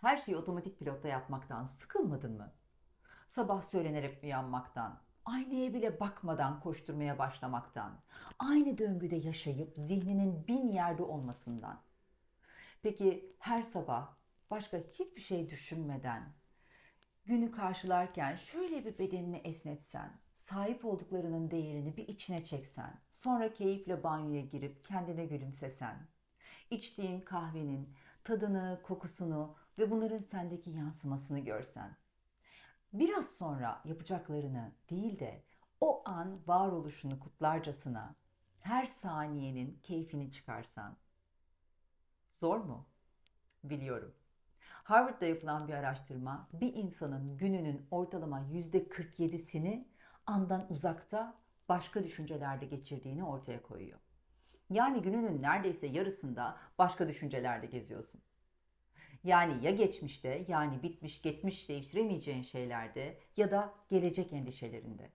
Her şeyi otomatik pilotta yapmaktan sıkılmadın mı? Sabah söylenerek uyanmaktan, aynaya bile bakmadan koşturmaya başlamaktan, aynı döngüde yaşayıp zihninin bin yerde olmasından. Peki her sabah başka hiçbir şey düşünmeden günü karşılarken şöyle bir bedenini esnetsen, sahip olduklarının değerini bir içine çeksen, sonra keyifle banyoya girip kendine gülümsesen, içtiğin kahvenin tadını, kokusunu ve bunların sendeki yansımasını görsen, biraz sonra yapacaklarını değil de o an varoluşunu kutlarcasına her saniyenin keyfini çıkarsan. Zor mu? Biliyorum. Harvard'da yapılan bir araştırma bir insanın gününün ortalama %47'sini andan uzakta başka düşüncelerde geçirdiğini ortaya koyuyor. Yani gününün neredeyse yarısında başka düşüncelerde geziyorsun. Yani ya geçmişte yani bitmiş geçmiş değiştiremeyeceğin şeylerde ya da gelecek endişelerinde.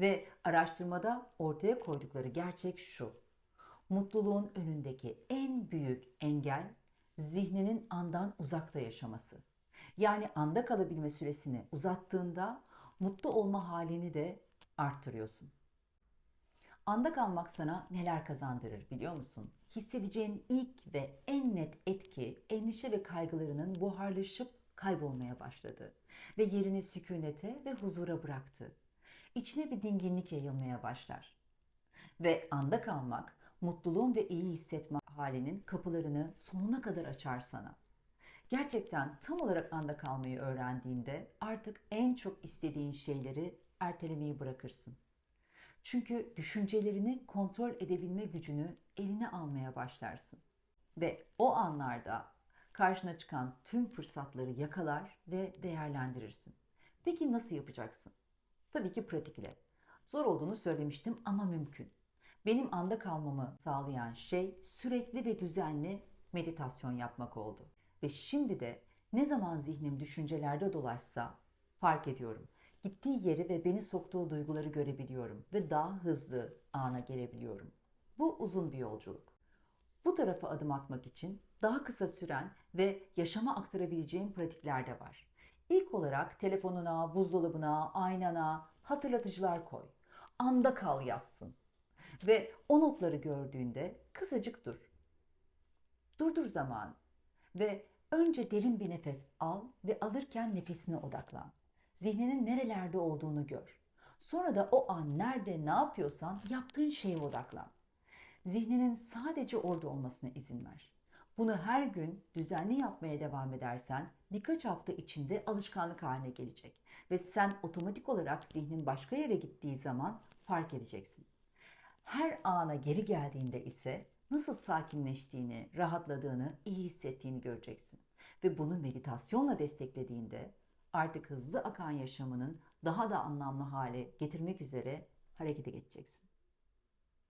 Ve araştırmada ortaya koydukları gerçek şu. Mutluluğun önündeki en büyük engel zihninin andan uzakta yaşaması. Yani anda kalabilme süresini uzattığında mutlu olma halini de arttırıyorsun. Anda kalmak sana neler kazandırır biliyor musun? Hissedeceğin ilk ve en net etki endişe ve kaygılarının buharlaşıp kaybolmaya başladı ve yerini sükunete ve huzura bıraktı. İçine bir dinginlik yayılmaya başlar. Ve anda kalmak mutluluğun ve iyi hissetme halinin kapılarını sonuna kadar açar sana. Gerçekten tam olarak anda kalmayı öğrendiğinde artık en çok istediğin şeyleri ertelemeyi bırakırsın. Çünkü düşüncelerini kontrol edebilme gücünü eline almaya başlarsın. Ve o anlarda karşına çıkan tüm fırsatları yakalar ve değerlendirirsin. Peki nasıl yapacaksın? Tabii ki pratikle. Zor olduğunu söylemiştim ama mümkün. Benim anda kalmamı sağlayan şey sürekli ve düzenli meditasyon yapmak oldu. Ve şimdi de ne zaman zihnim düşüncelerde dolaşsa fark ediyorum. Gittiği yeri ve beni soktuğu duyguları görebiliyorum ve daha hızlı ana gelebiliyorum. Bu uzun bir yolculuk. Bu tarafa adım atmak için daha kısa süren ve yaşama aktarabileceğim pratikler de var. İlk olarak telefonuna, buzdolabına, aynana hatırlatıcılar koy. Anda kal yazsın. Ve o notları gördüğünde kısacık dur. Durdur zaman ve önce derin bir nefes al ve alırken nefesine odaklan. Zihninin nerelerde olduğunu gör. Sonra da o an nerede ne yapıyorsan yaptığın şeye odaklan. Zihninin sadece orada olmasına izin ver. Bunu her gün düzenli yapmaya devam edersen birkaç hafta içinde alışkanlık haline gelecek ve sen otomatik olarak zihnin başka yere gittiği zaman fark edeceksin. Her ana geri geldiğinde ise nasıl sakinleştiğini, rahatladığını, iyi hissettiğini göreceksin. Ve bunu meditasyonla desteklediğinde artık hızlı akan yaşamının daha da anlamlı hale getirmek üzere harekete geçeceksin.